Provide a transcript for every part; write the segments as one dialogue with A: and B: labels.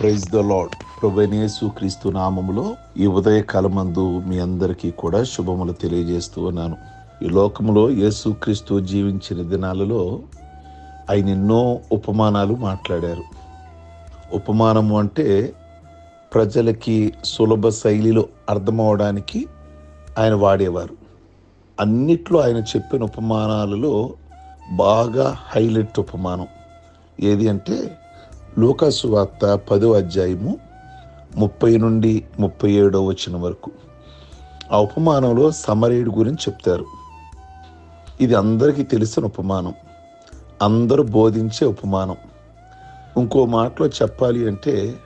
A: Praise the lord ప్రభనేసు క్రీస్తు నామములో ఈ ఉదయకాలమందు మీ అందరికీ కూడా శుభములు తెలియజేస్తూ ఉన్నాను. ఈ లోకములో యేసు క్రీస్తు జీవించిన దినాలలో ఆయన ఎన్నో ఉపమానాలు మాట్లాడారు. ఉపమానము అంటే ప్రజలకి సులభ శైలిలో అర్థమవడానికి ఆయన వాడేవారు. అన్నిట్లో ఆయన చెప్పిన ఉపమానాలలో బాగా హైలైట్ ఉపమానం. ఏది అంటే లూకాసు వార్త పదో అధ్యాయము ముప్పై నుండి ముప్పై ఏడో వచ్చిన వరకు. ఆ ఉపమానంలో సమరేయుడి గురించి చెప్తారు. ఇది అందరికీ తెలిసిన ఉపమానం. అందరూ బోధించే ఉపమానం. ఇంకో మాటలో చెప్పాలి అంటే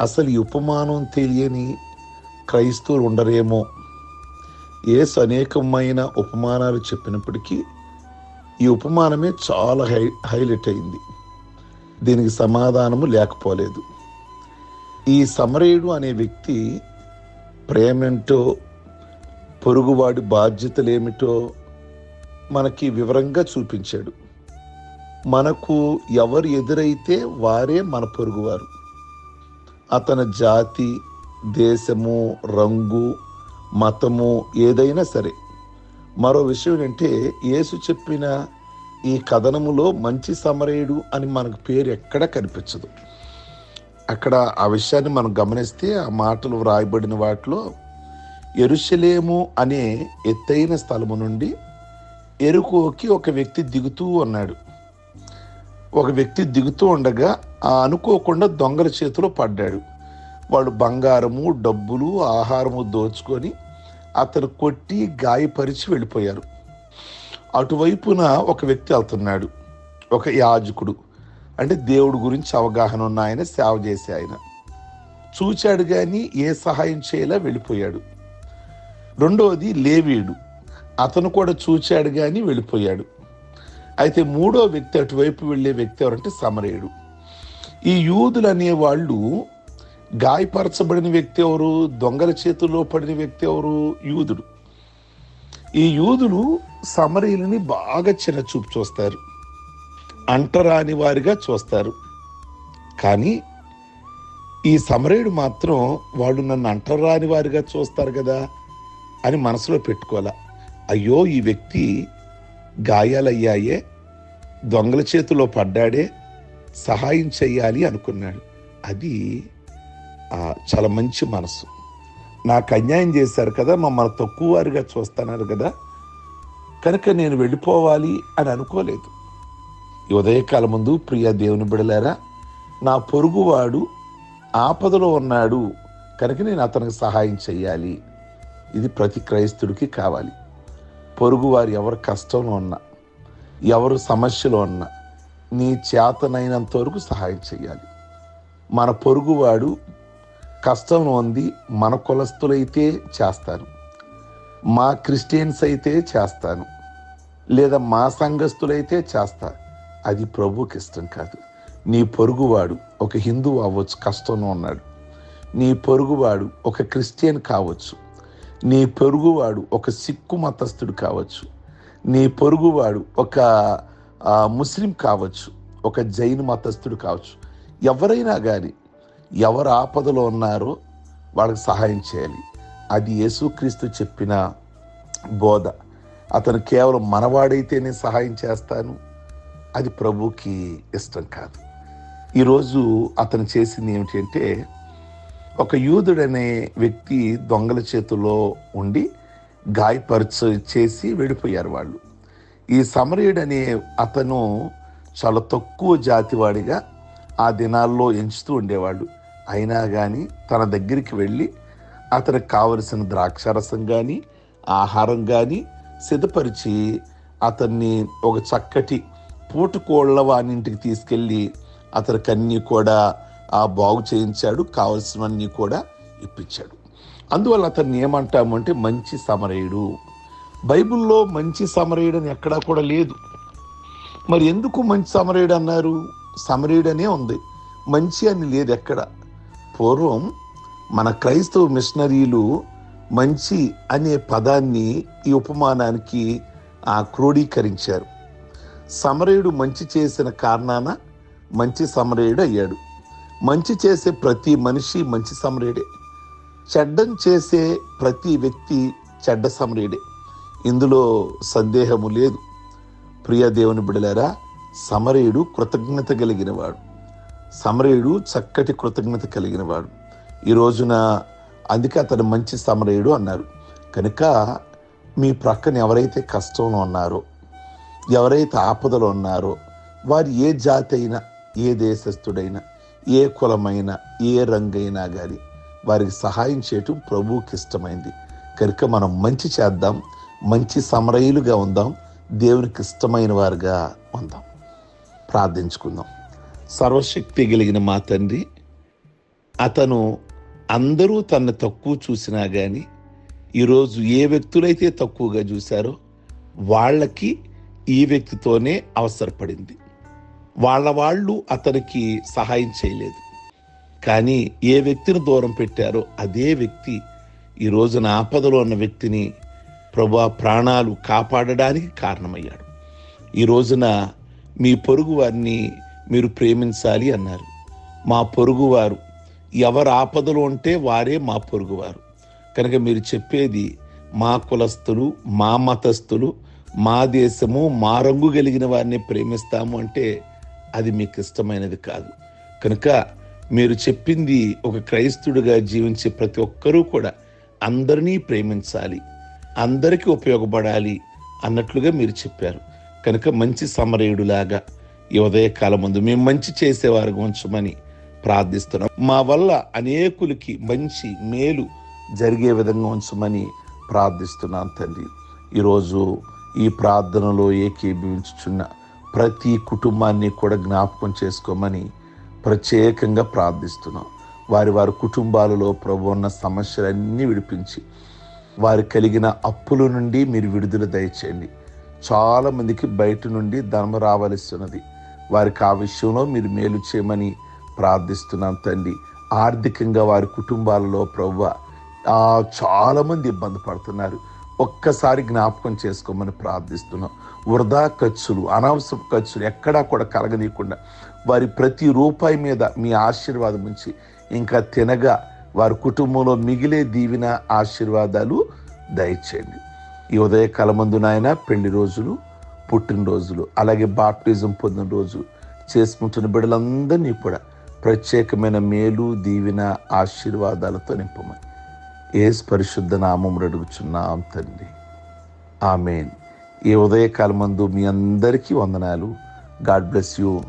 A: అసలు ఈ ఉపమానం తెలియని క్రైస్తవులు ఉండరేమో. ఏసు అనేకమైన ఉపమానాలు చెప్పినప్పటికీ ఈ ఉపమానమే చాలా హై హైలైట్ అయింది. దీనికి సమాధానము లేకపోలేదు. ఈ సమరయుడు అనే వ్యక్తి ప్రేమేంటో పొరుగువాడి బాధ్యతలు ఏమిటో మనకి వివరంగా చూపించాడు. మనకు ఎవరు ఎదురైతే వారే మన పొరుగువారు. అతని జాతి దేశము రంగు మతము ఏదైనా సరే. మరో విషయం ఏంటంటే యేసు చెప్పిన ఈ కథనములో మంచి సమరేయుడు అని మనకు పేరు ఎక్కడ కనిపించదు. అక్కడ ఆ విషయాన్ని మనం గమనిస్తే ఆ మాటలు వ్రాయబడిన వాటిలో ఎరుషలేము అనే ఎత్తైన స్థలము నుండి ఎరుకోకి ఒక వ్యక్తి దిగుతూ ఉన్నాడు. ఒక వ్యక్తి దిగుతూ ఉండగా ఆ అనుకోకుండా దొంగల చేతిలో పడ్డాడు. వాడు బంగారము డబ్బులు ఆహారము దోచుకొని అతను కొట్టి గాయపరిచి వెళ్ళిపోయారు. అటువైపున ఒక వ్యక్తి వెళ్తున్నాడు. ఒక యాజకుడు. అంటే దేవుడి గురించి అవగాహన ఉన్న ఆయన సేవ చేసే ఆయన. చూచాడు కానీ ఏ సహాయం చేయలా వెళ్ళిపోయాడు. రెండవది లేవీయుడు. అతను కూడా చూచాడు కానీ వెళ్ళిపోయాడు. అయితే మూడో వ్యక్తి అటువైపు వెళ్ళే వ్యక్తి ఎవరంటే సమరేయుడు. ఈ యూదులు అనేవాళ్ళు గాయపరచబడిన వ్యక్తి ఎవరు? దొంగల చేతుల్లో పడిన వ్యక్తి ఎవరు? యూదుడు. ఈ యూదులు సమరీలని బాగా చిన్న చూపు చూస్తారు. అంటరాని వారిగా చూస్తారు. కానీ ఈ సమరేయుడు మాత్రం వాడు నన్ను అంటరాని వారిగా చూస్తారు కదా అని మనసులో పెట్టుకోవాల? అయ్యో ఈ వ్యక్తి గాయాలయ్యాయే దొంగల చేతిలో పడ్డాడే సహాయం చేయాలి అనుకున్నాడు. అది చాలా మంచి మనసు. నాకు అన్యాయం చేశారు కదా మమ్మల్ని తక్కువ వారిగా చూస్తున్నారు కదా కనుక నేను వెళ్ళిపోవాలి అని అనుకోలేదు. ఉదయకాల ఉదయకాలం ముందు ప్రియ దేవుని బిడలేరా నా పొరుగువాడు ఆపదలో ఉన్నాడు కనుక నేను అతనికి సహాయం చేయాలి ఇది ప్రతి క్రైస్తుడికి కావాలి. పొరుగువారు ఎవరు కష్టంలో ఉన్నా ఎవరు సమస్యలో ఉన్నా నీ చేతనైనంత వరకు సహాయం చేయాలి మన పొరుగువాడు కష్టంలో ఉంది మన కులస్తులైతే చేస్తాను. మా క్రిస్టియన్స్ అయితే చేస్తాను. లేదా మా సంఘస్థులైతే చేస్తా. అది ప్రభుకి ఇష్టం కాదు. నీ పొరుగువాడు ఒక హిందువు అవ్వచ్చు కష్టంలో ఉన్నాడు. నీ పొరుగువాడు ఒక క్రిస్టియన్ కావచ్చు. నీ పొరుగువాడు ఒక సిక్కు మతస్థుడు కావచ్చు. నీ పొరుగువాడు ఒక ముస్లిం కావచ్చు. ఒక జైన్ మతస్థుడు కావచ్చు. ఎవరైనా కానీ ఎవరు ఆపదలో ఉన్నారో వాళ్ళకి సహాయం చేయాలి. అది యేసుక్రీస్తు చెప్పిన బోధ. అతను కేవలం మనవాడైతేనే సహాయం చేస్తాను. అది ప్రభుకి ఇష్టం కాదు. ఈరోజు అతను చేసింది ఏమిటంటే ఒక యూదుడనే వ్యక్తి దొంగల చేతిలో ఉండి గాయపరచ చేసి వెళ్ళిపోయారు వాళ్ళు. ఈ సమరయుడనే అతను చాలా తక్కువ జాతివాడిగా ఆ దినాల్లో ఎంచుతూ ఉండేవాళ్ళు. అయినా కానీ తన దగ్గరికి వెళ్ళి అతనికి కావలసిన ద్రాక్షారసం కానీ ఆహారం కానీ సిద్ధపరిచి అతన్ని ఒక చక్కటి పూటుకోళ్ళ వానింటికి తీసుకెళ్ళి అతనికి అన్నీ కూడా ఆ బాగు చేయించాడు. కావలసినవన్నీ కూడా ఇప్పించాడు. అందువల్ల అతన్ని ఏమంటామంటే మంచి సమరయుడు. బైబిల్లో మంచి సమరయుడు అని ఎక్కడా కూడా లేదు. మరి ఎందుకు మంచి సమరయుడు అన్నారు? సమరీయుడనే ఉంది. మంచి అని లేదు ఎక్కడ. పూర్వం మన క్రైస్తవ మిషనరీలు మంచి అనే పదాన్ని ఈ ఉపమానానికి ఆ క్రోడీకరించారు. సమరయుడు మంచి చేసిన కారణాన మంచి సమరయుడు అయ్యాడు. మంచి చేసే ప్రతి మనిషి మంచి సమరయుడే. చెడ్డం చేసే ప్రతి వ్యక్తి చెడ్డ సమరయుడే. ఇందులో సందేహము లేదు. ప్రియ దేవుని బిడలారా సమరయుడు కృతజ్ఞత కలిగినవాడు. సమరయుడు చక్కటి కృతజ్ఞత కలిగినవాడు. ఈ రోజున అందుకే అతను మంచి సమరయుడు అన్నారు. కనుక మీ ప్రక్కన ఎవరైతే కష్టంలో ఉన్నారో ఎవరైతే ఆపదలో ఉన్నారో వారు ఏ జాతి అయినా ఏ దేశస్థుడైనా ఏ కులమైనా ఏ రంగైనా కానీ వారికి సహాయం చేయటం ప్రభువుకి ఇష్టమైంది. కనుక మనం మంచి చేద్దాం మంచి సమరయులుగా ఉందాం దేవునికి ఇష్టమైన వారుగా ఉందాం. ప్రార్థించుకుందాం. సర్వశక్తి కలిగిన మా తండ్రి అతను అందరూ తన తక్కువ చూసినా కానీ ఈరోజు ఏ వ్యక్తులైతే తక్కువగా చూశారో వాళ్ళకి ఈ వ్యక్తితోనే అవసరపడింది. వాళ్ళ వాళ్ళు అతనికి సహాయం చేయలేదు. కానీ ఏ వ్యక్తిని దూరం పెట్టారో అదే వ్యక్తి ఈ రోజున ఆపదలో ఉన్న వ్యక్తిని ప్రభా ప్రాణాలు కాపాడడానికి కారణమయ్యాడు. ఈ రోజున మీ పొరుగు వారిని మీరు ప్రేమించాలి అన్నారు. మా పొరుగువారు ఎవరు ఆపదలో ఉంటే వారే మా పొరుగువారు. కనుక మీరు చెప్పేది మా కులస్తులు మా మతస్థులు మా దేశము మా రంగు కలిగిన వారిని ప్రేమిస్తాము అంటే అది మీకు ఇష్టమైనది కాదు. కనుక మీరు చెప్పింది ఒక క్రైస్తుడిగా జీవించే ప్రతి ఒక్కరూ కూడా అందరినీ ప్రేమించాలి అందరికీ ఉపయోగపడాలి అన్నట్లుగా మీరు చెప్పారు. కనుక మంచి సమరయుడులాగా ఈ ఉదయకాలం ముందు మేము మంచి చేసేవారు ఉంచమని ప్రార్థిస్తున్నాం. మా వల్ల అనేకులకి మంచి మేలు జరిగే విధంగా ఉంచమని ప్రార్థిస్తున్నాను తల్లి. ఈరోజు ఈ ప్రార్థనలో ఏకీభవించుచున్న ప్రతి కుటుంబాన్ని కూడా జ్ఞాపకం చేసుకోమని ప్రత్యేకంగా ప్రార్థిస్తున్నాం. వారి వారి కుటుంబాలలో ప్రభు ఉన్న సమస్యలన్నీ విడిపించి వారు కలిగిన అప్పుల నుండి మీరు విడుదల దయచేయండి. చాలామందికి బయట నుండి ధనం రావలసినది. వారికి ఆ విషయంలో మీరు మేలు చేయమని ప్రార్థిస్తున్నాం తండ్రి. ఆర్థికంగా వారి కుటుంబాలలో ప్రవ్వ చాలామంది ఇబ్బంది పడుతున్నారు. ఒక్కసారి జ్ఞాపకం చేసుకోమని ప్రార్థిస్తున్నాం. వృధా ఖర్చులు అనవసర ఖర్చులు ఎక్కడా కూడా కలగనీయకుండా వారి ప్రతి రూపాయి మీద మీ ఆశీర్వాదం ఉంచి ఇంకా తినగా వారి కుటుంబంలో మిగిలే దీవిన ఆశీర్వాదాలు దయచేయండి. ఈ ఉదయ కాలమందు నాయన పెళ్ళి రోజులు పుట్టినరోజులు అలాగే బాప్టిజం పొందిన రోజు చేసుకుంటున్న బిడ్డలందరినీ కూడా ప్రత్యేకమైన మేలు దీవిన ఆశీర్వాదాలతో నింపమని ఏ పరిశుద్ధ నామం అడుగుచున్నాం తండ్రి. ఆమెన్. ఈ ఉదయకాలమందు మీ అందరికీ వందనాలు. God bless you.